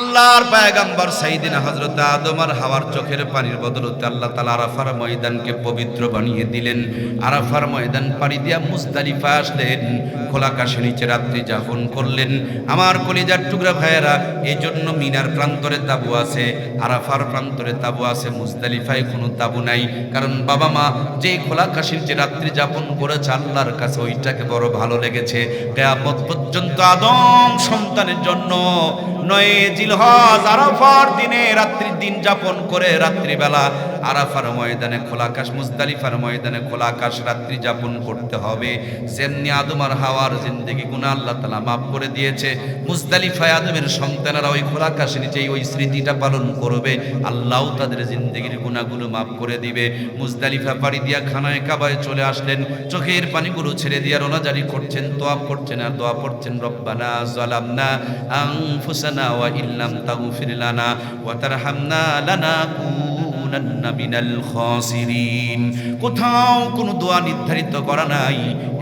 আল্লাহর পায়গাম্বর সাইদিন হজরত আদম আর হাওয়ার চোখের পানির বদলতে আল্লাহ তালা আরাফার ময়দানকে পবিত্র বানিয়ে দিলেন। আরাফার ময়দান পাড়ি দিয়া মুস্তালিফা আসলেন, খোলা কাশে নিচে রাত্রি যাপন করলেন। আমার কলিজার টুকরা ভাইয়েরা এই জন্য মিনার প্রান্তরে তাবু আছে। আরাফার প্রান্তরে তাবু আছে মুস্তালিফায় কোনো তাবু নাই। কারণ বাবা মা যে খোলা কাশির যে রাত্রি যাপন করেছে, আল্লাহর কাছে ওইটাকে বড় ভালো লেগেছে। কেয়ামত পর্যন্ত আদম সন্তানের জন্য নয় জিলহজ আরাফার দিনে রাত্রির দিন যাপন করে রাত্রিবেলা আরাফার ময়দানে খোলা আকাশ, মুজদালিফার ময়দানে খোলা আকাশ রাত্রি যাপন করতে হবে। যেমনি আদম আর হাওয়ার জিন্দগি গুণা আল্লাহ তালা মাফ করে দিয়েছে মুজদালিফায় আদমের সন্তানেরা ওই খোলা আকাশ নিচে ওই স্মৃতিটা পালন করবে। আল্লাহ তাদের জিন্দগির গুণাগুলো মাফ করে দিবে। মুজদালিফা পাড়ি দিয়া খানায় কাবায় চলে আসলেন, চোখের পানিগুলো ছেড়ে দিয়া রোনাজারি করছেন, তোয়াব করছেন আর দোয়া পড়ছেন, রব্বানা জালামনা আনফুসানা ওয়া ইল্লাম তাগফির লানা ওয়া তারহামনা কোথাও কোনো দোয়া নির্ধারিত করা নাই।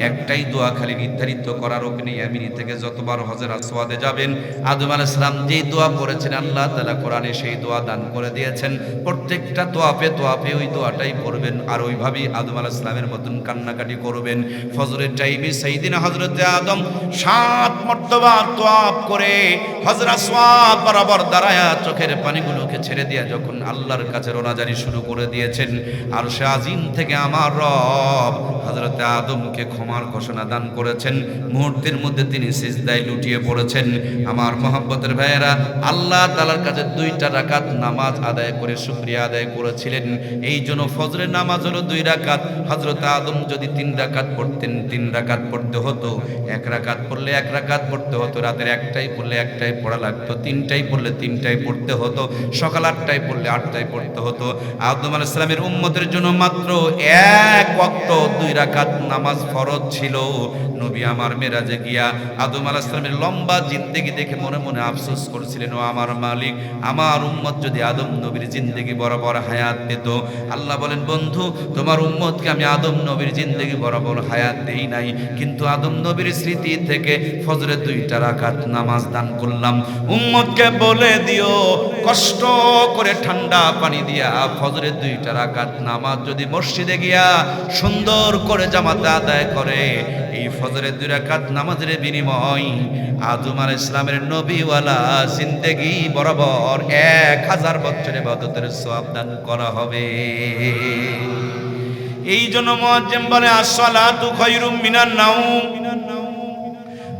একটাই দোয়া খালি নির্ধারিত করার ওখানে ইয়ামিনি থেকে যতবার হজের আসওয়াদে যাবেন, আদম আলাইহিস সালাম যেই দোয়া পড়েছেন, আল্লাহ তাআলা কোরআনে সেই দোয়া দান করে দিয়েছেন। প্রত্যেকটা তোয়াফে তোয়াফে ওই দোয়াটাই পড়বেন। আর ওইভাবেই আদম আলাইহিস সালামের মতন কান্নাকাটি করবেন। ফজরের টাইমে সেই দিন হজরতে আদম সাত মর্তবা তোয়াফ করে হজরা সোয়াব বরাবর দাঁড়ায়া চোখের পানিগুলোকে ছেড়ে দিয়া যখন আল্লাহর কাছে রোনাজারি শুরু করে দিয়েছেন। আর সে আজিম থেকে আমার রব হজরতে আদমকে ক্ষমার ঘোষণা দান করেছেন। মুহূর্তের মধ্যে তিনি সিজদায় লুটিয়ে পড়েছেন। আমার মহব্বতের ভাইয়েরা, আল্লাহ তালার কাছে দুইটা রাকাত নামাজ আদায় করে শুক্রিয়া আদায় করেছিলেন। এই জন্য ফজরের নামাজ হলো দুই রাকাত। হজরত আদম যদি তিন রাকাত পড়তেন, তিন রাকাত পড়তে হতো। এক রাকাত পড়লে এক রাকাত, পড়তে হতো রাতের একটাই পড়লে একটাই, পড়া লাগতো তিনটাই পড়লে তিনটাই, পড়তে হতো। সকাল আটটায় পড়লে আটটায় পড়তে হতো। আদম আলাহ ইসলামের উম্মতের জন্য মাত্র এক ওয়াক্ত দুই রাকাত নামাজ ফরজ ছিল। নবী আমার মেরাজে গিয়া আদম ইসলামের লম্বা জিন্দেগি দেখে মনে মনে আফসোস করছিলেন, ও আমার মালিক, আমার উম্মত যদি আদম নবীর জিন্দেগি বরাবর হায়াত পেত? আল্লাহ বলেন, বন্ধু, তোমার উম্মতকে আমি আদম নবীর জিন্দেগি বরাবর হায়াত দেই নাই। কিন্তু আদম নবীর স্মৃতি থেকে ফজরে দুইটা রাকাত নামাজ দান করলাম। উম্মতকে বলে দিও, কষ্ট করে ঠান্ডা পানি দিয়া ফজরে দুইটা রাকাত, নামাজ যদি মসজিদে গিয়া সুন্দর করে জামাতে আদায় করে, এই ফজরের দুই রাকাত নামাজের বিনিময় আদম আল ইসলামের নবীওয়ালা জিন্দেগি বরাবর এক হাজার বছরের বদতের সব দান করা হবে। এই জন্য মজ্জেম বলে, আসসালাতু খায়রুম মিনান নাউম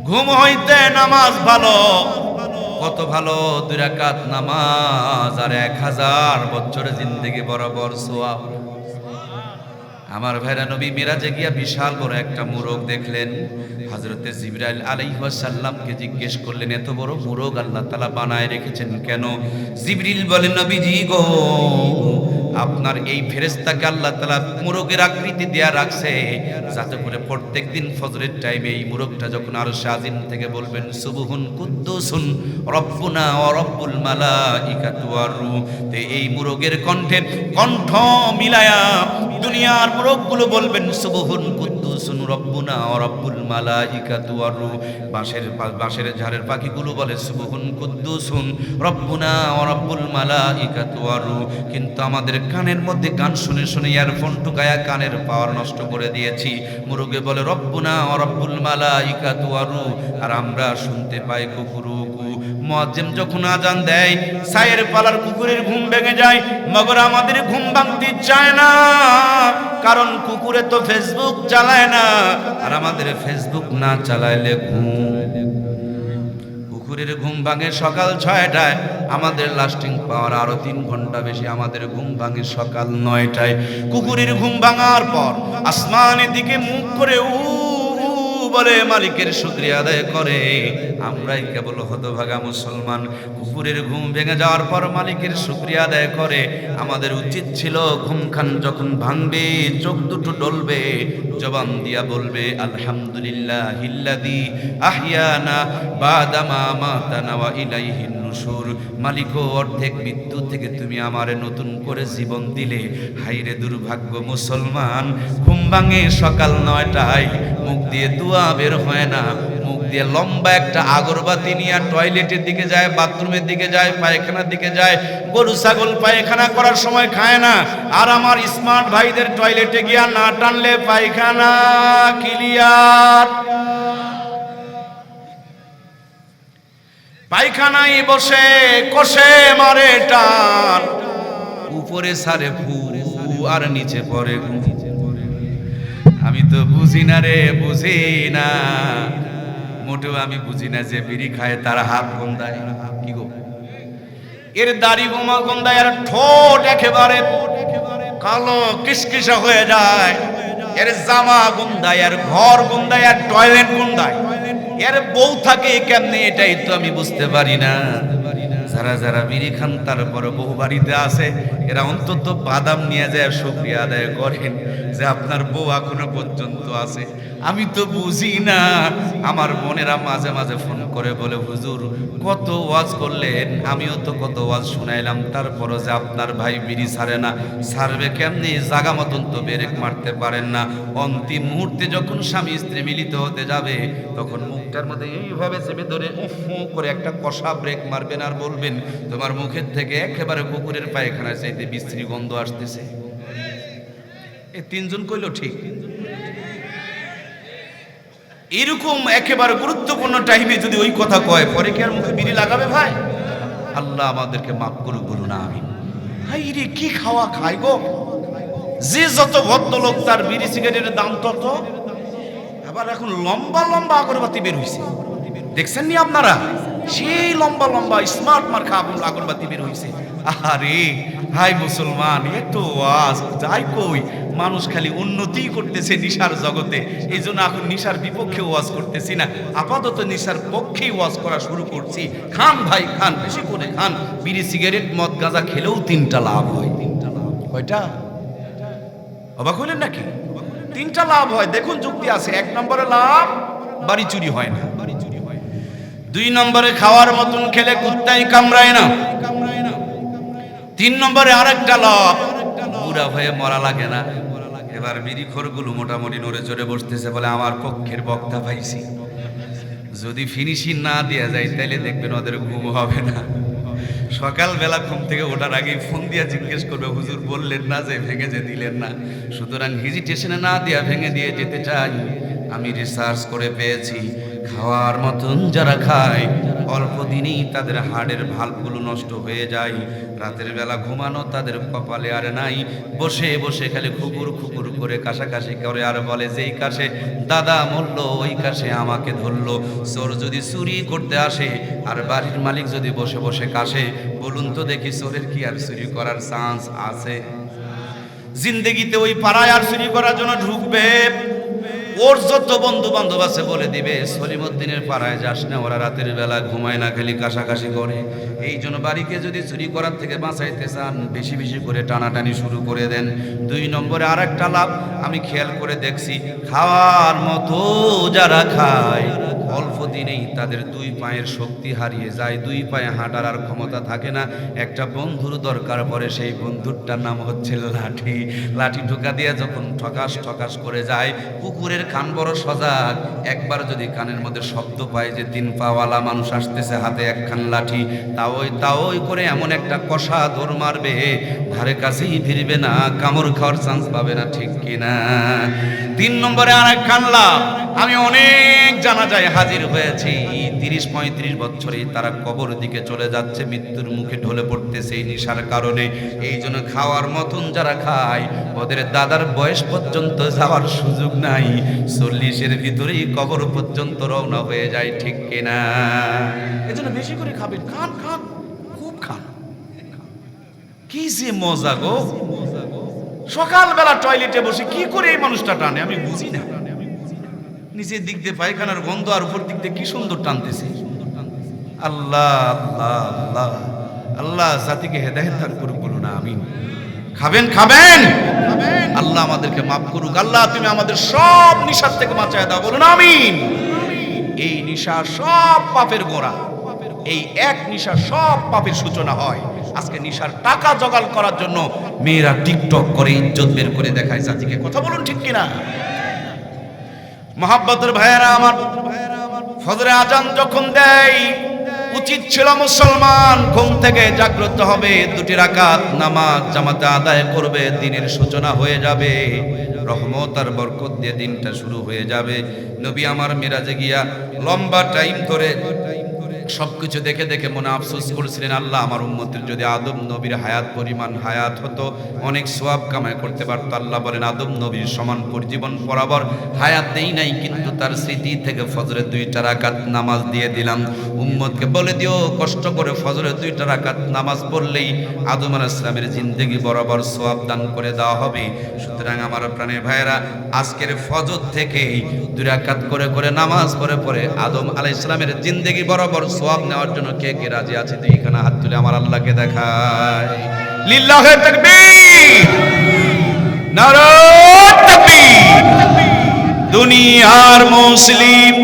ঘুম হইতে নামাজ ভালো। কত ভালো দুই রাকাত নামাজ আর এক হাজার বছরের জিন্দেগি বরাবর সোয়া আমার ভাইরা নবী মিরাজে গিয়া বিশাল বড় একটা মুরগ দেখলেন। হজরতে জিবরাইল আলাইহাসাল্লামকে জিজ্ঞেস করলেন, এত বড় মুরগ আল্লাহ তালা বানায় রেখেছেন কেন? জিবরিল বলেন, নবীজি গো আপনার এই ফেরেস্তাকে আল্লাহ তালা মুরগের আকৃতি দেয়া রাখছে, যাতে করে প্রত্যেক দিন ফজরের টাইমে এই মুরগটা যখন আরও সাজিন থেকে বলবেন, সুবহুন কুদ্দুসুন রব্বুনা ও রব্বুল মালা ইকাতুয়ারু তে এই মুরগের কণ্ঠে কণ্ঠ মিলায়া দুনিয়ার মুরগগুলো বলবেন, সুবহুন কুদ্দুসুন রব্বুনা রব্বুল মালাইকাতু আর রূহ। বাঁশের বাঁশের ঝাড়ের পাখিগুলো বলে, সুবহুন কুদ্দুসুন, রব্বুনা রব্বুল মালাইকাতু আর রূহ। কিন্তু আমাদের কানের মধ্যে গান শুনে শুনে ইয়ারফোন টুকায়া কানের পাওয়ার নষ্ট করে দিয়েছি। মুরগে বলে, রব্বুনা রব্বুল মালাইকাতু আর রূহ। আর আমরা শুনতে পাই কুকুরু মুয়াজ্জিম যখন আজান দেয় সায়ের পালার কুকুরের ঘুম ভেঙে যায়, মগর আমাদের ঘুম ভাঙতে চায় না, কারণ কুকুরে তো ফেসবুক চালায় না, আর আমাদের ফেসবুক না চালাইলে ঘুম। কুকুরের ঘুম ভাঙে সকাল ছয়টায়, আমাদের লাস্টিং পাওয়ার আরও তিন ঘণ্টা বেশি আমাদের ঘুম ভাঙে সকাল নয়টায়। কুকুরের ঘুম ভাঙার পর আসমানের দিকে মুখ করে উ উ বলে মালিকের শুক্রিয়া আদায় করে। আমরাই কেবল হতভাগা মুসলমান। কুকুরের ঘুম ভেঙে যাওয়ার পর মালিকের শুক্রিয়া আদায় করে। আমাদের উচিত ছিল ঘুম খান যখন ভাঙবে, চোখ দুটো ডলবে। জবান দিয়া বলবে আলহামদুলিল্লাহ হিল্লাদি আহিয়ানা বাদামা মাতানা ইলাইহিন নুশুর মালিক অর্ধেক মৃত্যু থেকে তুমি আমারে নতুন করে জীবন দিলে। হাইরে দুর্ভাগ্য মুসলমান, ঘুম ভাঙে সকাল নয়টায়। মুখ দিয়ে দুয়া বের হয় না। দিয়ে লম্বা একটা আগরবাতি নিয়ে টয়লেটের দিকে যায়, বাথরুমের দিকে যায়, পায়খানার দিকে যায়। গরু, ছাগল পায়খানা করার সময় খায় না। আর আমার স্মার্ট ভাইদের টয়লেটে গিয়া না টানলে পায়খানা ক্লিয়ার পায়খানায় বসে, কষে মারে টান। উপরে সারে ফু, আর নিচে ঘু। আমি তো বুঝি না রে, বুঝি না। মোটেও আমি বুঝি না যে বিড়ি খায় তার হাত গন্ধায়। কি গো? এর দাড়ি গোমা গন্ধায়, আর ঠোঁট একেবারে কালো কিসকিসা হয়ে যায়। এর জামা গন্ধায়, আর ঘর গন্ধায়, আর টয়লেট গন্ধায়। এর বউ থাকে কেমনে এটাই তো আমি বুঝতে পারি না। যারা যারা বিড়ি খান, তারপর বহু বাড়িতে আছে, এরা অন্তত বাদাম নিয়ে যায় শুক্রিয়া আদায় করেন যে আপনার বউ এখনও পর্যন্ত আছে। আমি তো বুঝি না, আমার বোনেরা মাঝে মাঝে ফোন করে বলে, হুজুর, কত ওয়াজ করলেন? আমিও তো কত ওয়াজ শুনাইলাম, তারপরও যে আপনার ভাই বিড়ি ছাড়ে না, ছাড়বে কেমনি? জাগা মতন তো ব্রেক মারতে পারেন না। অন্তিম মুহূর্তে যখন স্বামী স্ত্রী মিলিত হতে যাবে, তখন মুখটার মধ্যে এইভাবে চেপে ধরে উফ করে একটা কষা ব্রেক মারবেন আর বলবেন, তোমার মুখের থেকে একেবারে কুকুরের পায়খানা চাইতে বিশ্রী গন্ধ আসতেছে। এই তিনজন কইল, ঠিক। এরকম একেবারে গুরুত্বপূর্ণ টাইমে যদি ওই কথা কয়, পরে কি আর মুখে বিড়ি লাগাবে ভাই? আল্লাহ আমাদেরকে মাফ করুক, বলুন আমি হাই রে কি খাওয়া খাই গো? যে যত ভদ্রলোক তার বিড়ি সিগারেটের দাম তত আবার এখন লম্বা লম্বা আগরবাতি বের হইছে। দেখছেন নি আপনারা? সেই লম্বা লম্বা স্মার্ট মার্কা আগুন আগরবাতি বের হইছে। আরে হাই মুসলমান একটু ওয়াজ যাই কই, মানুষ খালি উন্নতি করতেছে নিশার জগতে। এই জন্য এখন নিশার বিপক্ষে ওয়াজ করতেছি না। আপাতত নিশার পক্ষেই ওয়াজ করা শুরু করছি। খান ভাই, খান, বেশি করে খান। বিড়ি, সিগারেট, মদ, গাঁজা খেলেও তিনটা লাভ হয়। তিনটা লাভ কয়টা? অবাক হলেন নাকি? তিনটা লাভ হয়। দেখুন যুক্তি আছে। এক নম্বরে লাভ, বাড়ি চুরি হয় না। দুই নম্বরে খাওয়ার মতন খেলে কুত্তাই কামড়ায় না। তিন নম্বরে আরেকটা লাভ, বুড়া হয়ে মরা লাগে না। এবার বিড়ি খোরগুলো মোটামুটি নড়ে চড়ে বসতেছে বলে আমার পক্ষের বক্তা পাইছি। যদি ফিনিশিং না দেওয়া যায় তাহলে দেখবেন ওদের ঘুম হবে না। সকালবেলা ঘুম থেকে ওঠার আগে ফোন দিয়ে জিজ্ঞেস করবে, হুজুর বললেন না যে ভেঙে যে দিলেন না? সুতরাং হেজিটেশনে না দিয়া ভেঙে দিয়ে যেতে চাই। আমি রিসার্চ করে পেয়েছি। খাওয়ার মতন যারা খায়, অল্প দিনেই তাদের হাড়ের ভালগুলো নষ্ট হয়ে যায়। রাতের বেলা ঘুমানো তাদের কপালে আর নাই। বসে বসে খালি খুকুর খুকুর করে কাশাকাশি করে আর বলে, যেই কাশে দাদা মরল, ওই কাশে আমাকে ধরলো। চোর যদি চুরি করতে আসে আর বাড়ির মালিক যদি বসে বসে কাশে, বলুন তো দেখি চোরের কি আর চুরি করার চান্স আছে? জিন্দগিতে ওই পাড়ায় আর চুরি করার জন্য ঢুকবে। ওর যত বন্ধু বান্ধব আছে বলে দিবে সলিমুদ্দিনের পাড়ায় যাস না, ওরা রাতের বেলা ঘুমায় না, খালি কাশাকাশি করে। এই জন্য বাড়িকে যদি চুরি করার থেকে বাঁচাইতে চান, বেশি বেশি করে টানাটানি শুরু করে দেন। দুই নম্বরে আর একটা লাভ, আমি খেয়াল করে দেখছি, খাওয়ার মতো যারা খায় অল্প দিনেই তাদের দুই পায়ের শক্তি হারিয়ে যায়। দুই পায়ে হাঁটার আর ক্ষমতা থাকে না। একটা বন্ধুর দরকার পড়ে, সেই বন্ধুরটার নাম হচ্ছে লাঠি। লাঠি ঢোকা দিয়ে যখন ঠকাস ঠকাস করে যায়, কুকুরের কান বড় সজাগ। একবার যদি কানের মধ্যে শব্দ পায় যে তিন পাওয়ালা মানুষ আসতেছে হাতে একখান লাঠি, তাওই তাওই করে এমন একটা কষা দৌড় মারবে, ধারে কাছেই ফিরবে না, কামড় খাওয়ার চান্স পাবে না, ঠিক কিনা? তিন নম্বরে আর একখান লাভ আমি অনেক জানা যায় হাজির হয়েছি। তিরিশ পঁয়ত্রিশ বছরে তারা কবর দিকে চলে যাচ্ছে মৃত্যুর মুখে ঢলে পড়তেছে এই নেশার কারণে। এই জন্য খাওয়ার মতন যারা খায় ওদের দাদার বয়স পর্যন্ত যাওয়ার সুযোগ নাই। চল্লিশের ভিতরেই কবর পর্যন্ত রওনা হয়ে যায় ঠিক কিনা? এই জন্য বেশি করে খাবেন। খান খান। খুব খান। কি যে মজা গো। সকালবেলা টয়লেটে বসে কি করে এই মানুষটা টানে? আমি বুঝি না। নিচের দিক দিয়ে পায়খানার গন্ধ আর উপর দিক দিয়ে কি সুন্দর টানতেছে। আল্লাহ আল্লাহ আল্লাহ আল্লাহ জাতিকে হেদায়েত দান করুক বলুন আমিন। খাবেন খাবেন। আল্লাহ আমাদেরকে মাফ করুক। আল্লাহ তুমি আমাদের সব নিশার থেকে বাঁচায় দাও বলুন আমিন। এই নিশা সব পাপের গোড়া। এই এক নিশা সব পাপের সূচনা হয়। আজকে নিশার টাকা জগাল করার জন্য মেয়েরা টিকটক করে ইজ্জত বের করে দেখায় জাতিকে। কথা বলুন ঠিক কিনা? মহাব্বতের ভাইয়েরা আমার, ফজরে আজান যখন দেয়, উচিত ছিল মুসলমান ঘুম থেকে জাগ্রত হবে, দুটি রাকাত নামাজ জামাতে আদায় করবে, দিনের সূচনা হয়ে যাবে, রহমত আর বরকত দিয়ে দিনটা শুরু হয়ে যাবে। নবী আমার মিরাজে গিয়া লম্বা টাইম ধরে সবকিছু দেখে দেখে মনে আফসোস করেছিলেন, আল্লাহ, আমার উম্মতের যদি আদম নবীর হায়াত, পরিমাণ হায়াত হতো, অনেক সোয়াব কামাই করতে পারতো। আল্লাহ বলেন, আদম নবীর সমান পরিজীবন বরাবর হায়াত দেই নাই, কিন্তু তার স্মৃতি থেকে ফজরের দুইটা রাকাত নামাজ দিয়ে দিলাম। উম্মতকে বলে দিও, কষ্ট করে ফজরের দুইটা রাকাত নামাজ পড়লেই আদম আলাহ ইসলামের জিন্দগি বরাবর সোয়াব দান করে দেওয়া হবে। সুতরাং আমার প্রাণের ভাইয়েরা, আজকের ফজর থেকেই দুই রাকাত করে করে নামাজ পড়ে পড়ে আদম আলাহ ইসলামের জিন্দগি বরাবর সোয়াব নেওয়ার জন্য কে কে রাজি আছে? তুই এখানে হাত তুলে আমার আল্লাহকে দেখায় লিল্লাহে তাকবীর। নারায় তাকবীর। দুনিয়ার মুসলিম,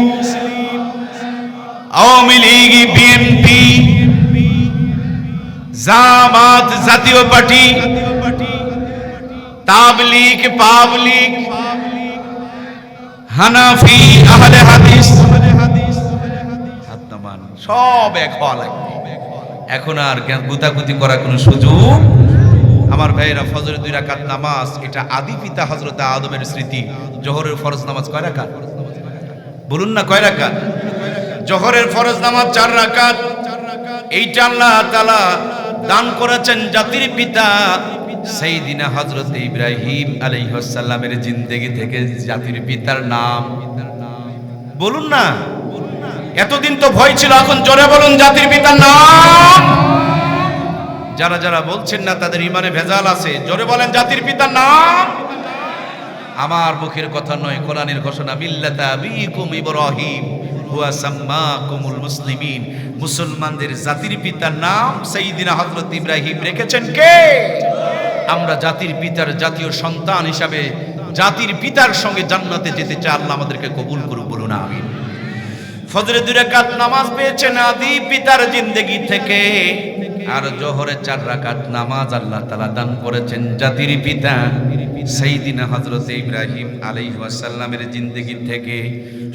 আওয়ামী লীগ, বিএনপি, জামাত, জাতীয় পার্টি, তাবলিগ পাবলিক হানাফি, আহলে হাদিস। সব এক হওয়া লাগবে। এখন আর গুতাগুতি করার কোনো সুযোগ আমার ভাইয়েরা ফজরের দুই রাকাত নামাজ, এটা আদি পিতা হজরত আদমের স্মৃতি। জোহরের ফরজ নামাজ কয় রাকাত? বলুন না কয় রাকাত? জোহরের ফরজ নামাজ চার রাকাত। এইটা আল্লাহ তাআলা দান করেছেন জাতির পিতা সেই দিনে হজরত ইব্রাহিম আলাইহাল্লামের জিন্দেগি থেকে জাতির পিতার নাম। বলুন না। এতদিন তো ভয় ছিল, এখন জোরে বলুন জাতির পিতার নাম। যারা যারা বলছেন না, তাদের ইমানে ভেজাল আছে। জোরে বলেন জাতির পিতার নাম। আমার মুখের কথা নয়, কোরআনের ঘোষণা, মিল্লাতা আবিকুম ইব্রাহিম, হুয়া সাম্মাকুমুল মুসলিমিন। মুসলমানদের জাতির পিতার নাম সাইয়্যিদিনা হযরত ইব্রাহিম রেখেছেন কে? আমরা জাতির পিতার জাতীয় সন্তান হিসাবে জাতির পিতার সঙ্গে জান্নাতে যেতে চাই আল্লাহ আমাদেরকে কবুল করুক, বলুন, আমিন। ফজরে দুই রাকাত নামাজ পেয়েছেন আদি পিতার জিন্দেগি থেকে। আর জোহরে চার রাকাত নামাজ আল্লাহ তাআলা দান করেছেন জাতির পিতা সেই দিন হজরত ইব্রাহিম আলাইহিস সালামের জিন্দেগি থেকে।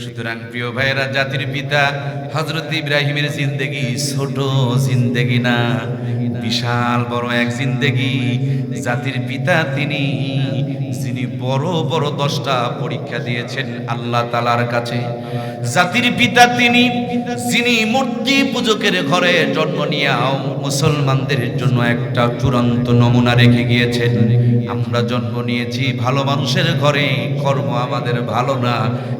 সুতরাং প্রিয় ভাইয়েরা, জাতির পিতা হজরত ইব্রাহিমের জিন্দেগি ছোট জিন্দেগি না। বিশাল বড় এক জিন্দেগি। জাতির পিতা তিনি, যিনি বড় বড় দশটা পরীক্ষা দিয়েছেন আল্লাহ তালার কাছে। জাতির পিতা তিনি, যিনি মূর্তি পূজকের ঘরে জন্ম নিয়েও মুসলমানদের জন্য একটা চূড়ান্ত নমুনা রেখে গিয়েছেন। আমরা জন্ম নিয়েছি ভালো মানুষের ঘরে, কর্ম আমাদের ভালো না,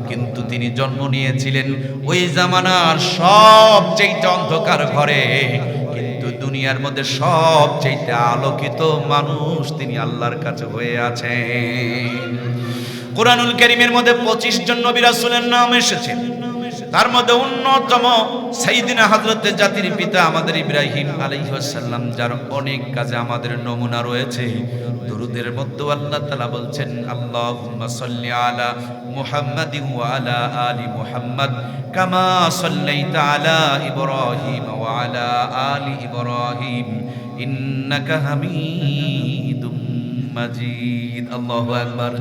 কিন্তু তিনি জন্ম নিয়েছিলেন ওই জামানার সবচেয়ে অন্ধকার ঘরে। দুনিয়ার মধ্যে সবচেয়ে আলোকিত মানুষ তিনি আল্লাহর কাছে হয়ে আছেন। কোরআনুল করিমের মধ্যে পঁচিশ জন নবী নাম এসেছে। তার মধ্যে অন্যতম সাইদিনা হযরত জাতির পিতা আমাদের ইব্রাহিম আলাইহিস যার অনেক কাজে আমাদের নমুনা রয়েছে। দুরুদের মধ্যে আল্লাহ তালা বলছেন আল্লাহ আলা মুহাম্মাদিন ওয়া আলা আলি মুহাম্মাদ, কামা সাল্লাইতা আলা ইব্রাহিম ওয়া আলা আলি ইব্রাহিম, ইন্নাকা হামিদুম মাজিদ। আল্লাহু আকবার।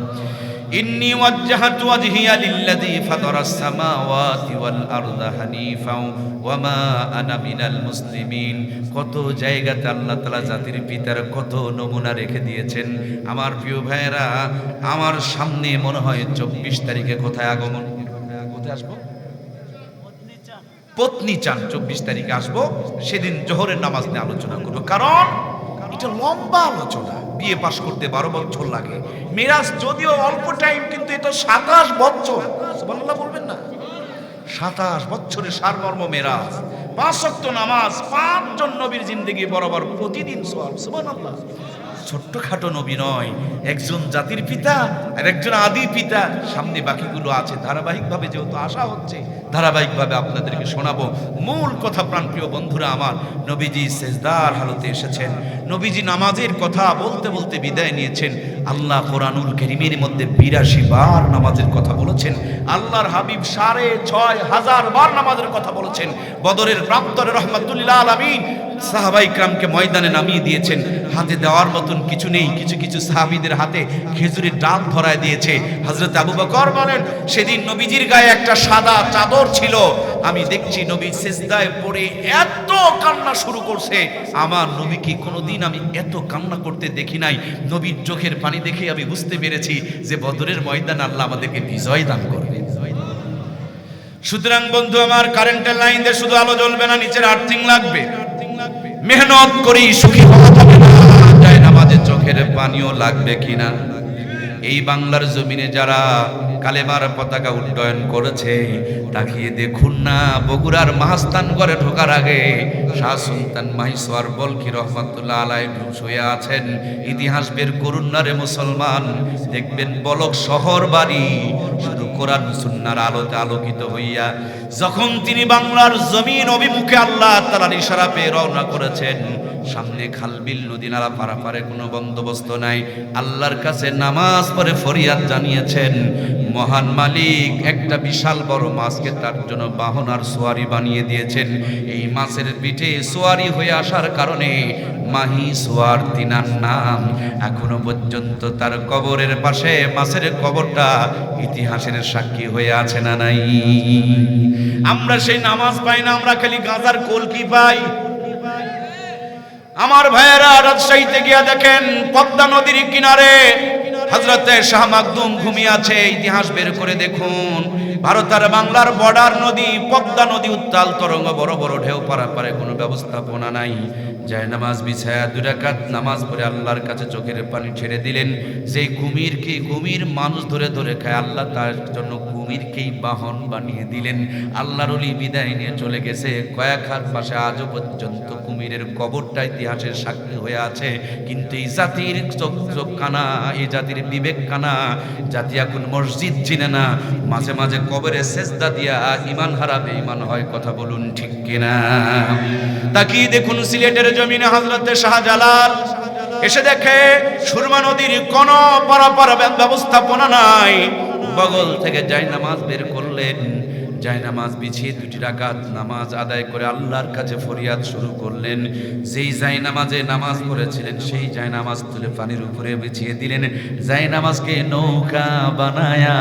إني وجهت وجهي للذي فطر السماوات والأرض حنيفا وما أنا من المسلمين কত জায়গাতে আল্লাহ তালা জাতির পিতার কত নমুনা রেখে দিয়েছেন আমার প্রিয় ভাইয়েরা আমার সামনে মনে হয় চব্বিশ তারিখে কোথায় আগমন কোথায় আসবো পত্নী চান চব্বিশ তারিখে আসবো সেদিন জোহরের নামাজ নিয়ে আলোচনা করবো কারণ এটা লম্বা আলোচনা বিয়ে পাশ করতে বারো বছর লাগে। মিরাজ যদিও অল্প টাইম কিন্তু এটা সাতাশ বছর। সুবহানাল্লাহ বলবেন না। সাতাশ বছরের সারমর্ম মেরাজ। পাঁচ নামাজ, পাঁচজন নবীর জিন্দগি বরাবর প্রতিদিন সোয়াব, সুবহানাল্লাহ। ছোট্টখাটো নবী নয়, একজন জাতির পিতা আর একজন আদি পিতা। সামনে বাকিগুলো আছে। ধারাবাহিকভাবে যেহেতু আসা হচ্ছে ধারাবাহিকভাবে আপনাদেরকে শোনাবো। মূল কথা প্রাণপ্রিয় বন্ধুরা আমার, নবীজি সেজদার হালতে এসেছেন। নবীজি নামাজের কথা বলতে বলতে বিদায় নিয়েছেন। আল্লাহ কোরআনুল কেরিমের মধ্যে বিরাশি বার নামাজের কথা বলেছেন। আল্লাহর হাবিব সাড়ে ছয় হাজার বার নামাজের কথা বলেছেন। বদরের প্রান্তরে রহমতুল্লাহ আলমিন সাহাবাই ক্রামকে ময়দানে নামিয়ে দিয়েছেন। হাতে দেওয়ার মতন কিছু নেই। কিছু কিছু সাহাবিদের হাতে খেজুরের ডাল ধরায় দিয়েছে। হজরত আবু বকর বলেন, সেদিন নবীজির গায়ে একটা সাদা চাদর ছিল। আমি দেখছি নবী সেজদায় পড়ে এত কান্না শুরু করছে। আমার নবীকে কোনোদিন আমি এত কান্না করতে দেখি নাই। নবীর চোখের পানি দেখে আমি বুঝতে পেরেছি যে বদরের ময়দান আল্লাহ আমাদেরকে বিজয় দান করবে। সুতরাং বন্ধু, আমার কারেন্টের লাইন দিয়ে শুধু আলো জ্বলবে না, নিচের আর্থিং লাগবে। মেহনত করি, সুখী হওয়া যাবে না। নামাজের চোখের পানিও লাগবে কিনা? এই বাংলার জমিনে যারা কালেমার পতাকা উড্ডয়ন করেছে, তাকিয়ে দেখুন না, বগুড়ার মাহাস্তান করে ঢোকার আগে শাহ সুলতান মাহিসওয়ার বলকি রহমতুল্লাহ আলাই শুয়ে আছেন। ইতিহাস বের করুন না রে মুসলমান, দেখবেন বলক শহর বাড়ি কোরআন সুন্নার আলোতে আলোকিত হইয়া, যখন তিনি বাংলার জমিন অভিমুখে আল্লাহ তালার ইশারা পেয়ে রওনা করেছেন, সামনে খালবিল নদী নালা পারাপারে কোনো বন্দোবস্ত নাই। আল্লাহর কাছে নামাজ পরে ফরিয়াদ জানিয়েছেন, মহান মালিক একটা বিশাল বড় মাছকে তার জন্য বাহনার সোয়ারি বানিয়ে দিয়েছেন। এই মাছের পিঠে সোয়ারি হয়ে আসার কারণে মাহি তিনার নাম। এখনও পর্যন্ত তার কবরের পাশে, মাছের কবরটা ইতিহাসের সাক্ষী হয়ে আছে না নাই? আমরা সেই নামাজ পাই না, আমরা খালি গাঁজার পাই? আমার ভাইয়েরা, রাজশাহীতে গিয়া দেখেন, পদ্মা নদীর কিনারে হজরতে শাহ মাকদুম আছে, ইতিহাস বের করে দেখুন। ভারত আর বাংলার বর্ডার নদী, পদ্মা নদী উত্তাল তরঙ্গ বড় বড় ঢেউ কোনো ব্যবস্থাপনা নাই। যায় নামাজ বিছায়া দুরাকাত নামাজ পড়ে আল্লাহর কাছে চোখের পানি ছেড়ে দিলেন। যে কুমিরকে, কুমির মানুষ ধরে ধরে খায়, আল্লাহ তার জন্য কুমিরকেই বাহন বানিয়ে দিলেন। আল্লাহর অলি বিদায় নিয়ে চলে গেছে। কয়েক হাত পাশে আজও পর্যন্ত কুমিরের কবরটা ইতিহাসের সাক্ষী হয়ে আছে। কিন্তু এই জাতির চোখ চোখ কানা, এই জাতির বিবেক কানা, জাতি এখন মসজিদ চিনে না। মাঝে মাঝে কবরে সেজদা দিয়া ইমান হারাবে, ইমান হয়, কথা বলুন ঠিক কিনা? তাকিয়ে দেখুন সিলেটের জমিনে হজরতে শাহজালাল এসে দেখে সুরমা নদীর কোনো পারাপার ব্যবস্থাপনা নাই। বগল থেকে যাই নামাজ বের করলেন। যাই নামাজ বিছিয়ে দুটি রাকাত নামাজ আদায় করে আল্লাহর কাছে ফরিয়াদ শুরু করলেন। যেই যাই নামাজে নামাজ পড়েছিলেন, সেই যাই নামাজ তুলে পানির উপরে বিছিয়ে দিলেন। যাই নামাজকে নৌকা বানায়া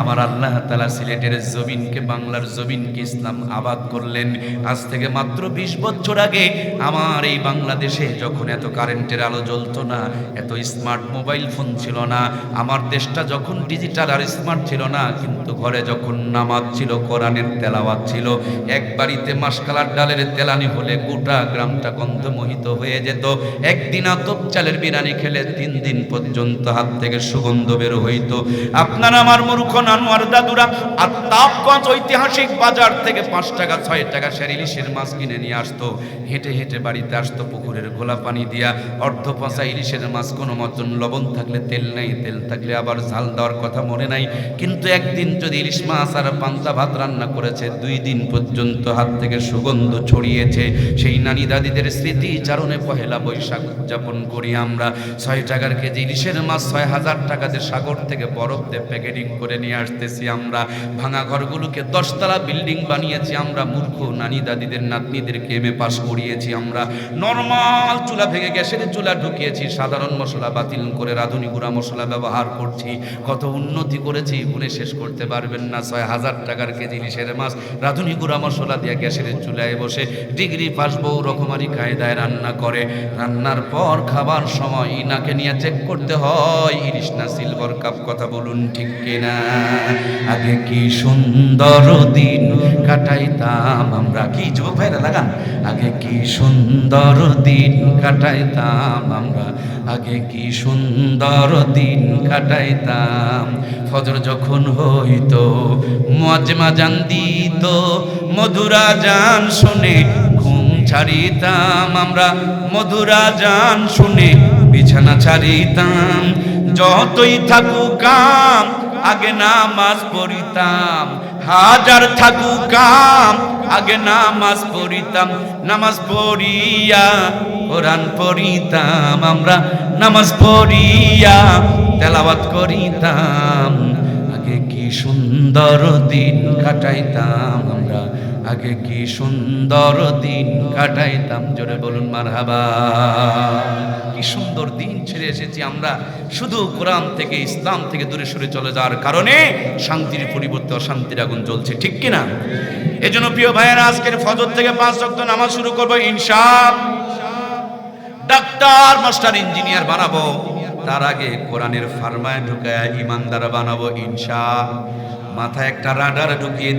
আমার আল্লাহ তালা সিলেটের জমিনকে, বাংলার জমিনকে ইসলাম আবাদ করলেন। আজ থেকে মাত্র বিশ বছর আগে আমার এই বাংলাদেশে যখন এত কারেন্টের আলো জ্বলতো না, এত স্মার্ট মোবাইল ফোন ছিল না, আমার দেশটা যখন ডিজিটাল আর স্মার্ট ছিল না, কিন্তু ঘরে যখন নামাজ ছিল কোরআনের তেলাওয়াত ছিল। এক বাড়িতে মাসকালার ডালের তেলানি হলে গোটা গ্রামটা গন্ধমোহিত হয়ে যেত। একদিন আতপ চালের বিরানি খেলে তিন দিন পর্যন্ত হাত থেকে সুগন্ধ বের হইতো। আপনার আমার মূর্খ নানুয়ার দাদুরা আর তাপগঞ্জ ঐতিহাসিক বাজার থেকে পাঁচ টাকা, ছয় টাকা ইলিশের মাছ কিনে নিয়ে আসতো। হেঁটে হেঁটে বাড়িতে আসতো পুকুরের গোলা পানি দিয়া। অর্ধ পচা ইলিশের মাছ কোনো মতন লবণ থাকলে তেল নাই, তেল থাকলে আবার ঝাল দেওয়ার কথা মনে নাই। কিন্তু একদিন যদি ইলিশ মাছ আর পান্তা ভাত রান্না করেছে, দুই দিন পর্যন্ত হাত থেকে সুগন্ধ ছড়িয়েছে। সেই নানি দাদিদের স্মৃতি চারণে পহেলা বৈশাখ উদযাপন করি আমরা। ছয় টাকার কেজি ইলিশের মাছ, ছয় হাজার টাকাতে সাগর থেকে বরফ দিয়ে প্যাকেটিং করে নিয়ে আসতেছি আমরা। ভাঙা ঘরগুলোকে দশতলা বিল্ডিং বানিয়েছি আমরা। মূর্খ নানি দাদিদের নাতনিদেরকে এমএ পাস করিয়েছি আমরা। নর্মাল চুলা ভেঙে গ্যাসের চুলা ঢুকিয়েছি, সাধারণ মশলা বাতিল করে রাঁধুনি গুঁড়া মশলা ব্যবহার করছি। কত উন্নতি করেছি গুণে শেষ করতে পারবেন না। ছয় হাজার টাকার কেজি ইলিশের মাছ। রাঁধুনি গুঁড়া মশলা দিয়ে গ্যাসের চুলায় বসে। ডিগ্রি পাস বউ রকমারি কায়দায় রান্না করে। রান্নার পর খাবার সময় ইনাকে নিয়ে চেক করতে হয় ইলিশ না সিলভার কাপ, কথা বলুন ঠিক কিনা? আগে কি সুন্দর দিন কাটাইতাম, আমরা কি যুবক ভাইরা লাগান? আগে কি সুন্দর দিন কাটাইতাম, আমরা আগে কি সুন্দর দিন কাটাইতাম। ফজর যখন হইতো, মজমা জান দিত, মধুরা জান শুনে ঘুম ছাড়িতাম, আমরা মধুরা জান শুনে বিছানা ছাড়িতাম। যতই থাকুক কাম আগে নামাজ পড়িতাম। হাজার থাকুক কাম আগে নামাজ পড়িতাম, নামাজ পড়িয়া, কোরআন পড়িতাম আমরা, নামাজ পড়িয়া, তেলাওয়াত করিতাম। আগে কি সুন্দর দিন কাটাইতাম আমরা। আগে কি সুন্দর দিন কাটাইতাম? জোরে বলুন, মারহাবা। কি সুন্দর দিন ছেড়ে এসেছি আমরা। শুধু কোরআন থেকে, ইসলাম থেকে দূরে সরে চলে যাওয়ার কারণে শান্তির পরিবর্তে অশান্তির আগুন জ্বলছে, ঠিক কিনা এজন্য প্রিয় ভাইয়েরা, আজকের ফজর থেকে পাঁচ রক্ত নামাজ শুরু করব ইনশাআ ডাক্তার, মাস্টার, ইঞ্জিনিয়ার বানাবো। তার আগে কোরআনের ফার্মায় ঢুকায় ইমানদার বানাবো ইনশা মাথায় একটা রাডার ঢুকিয়ে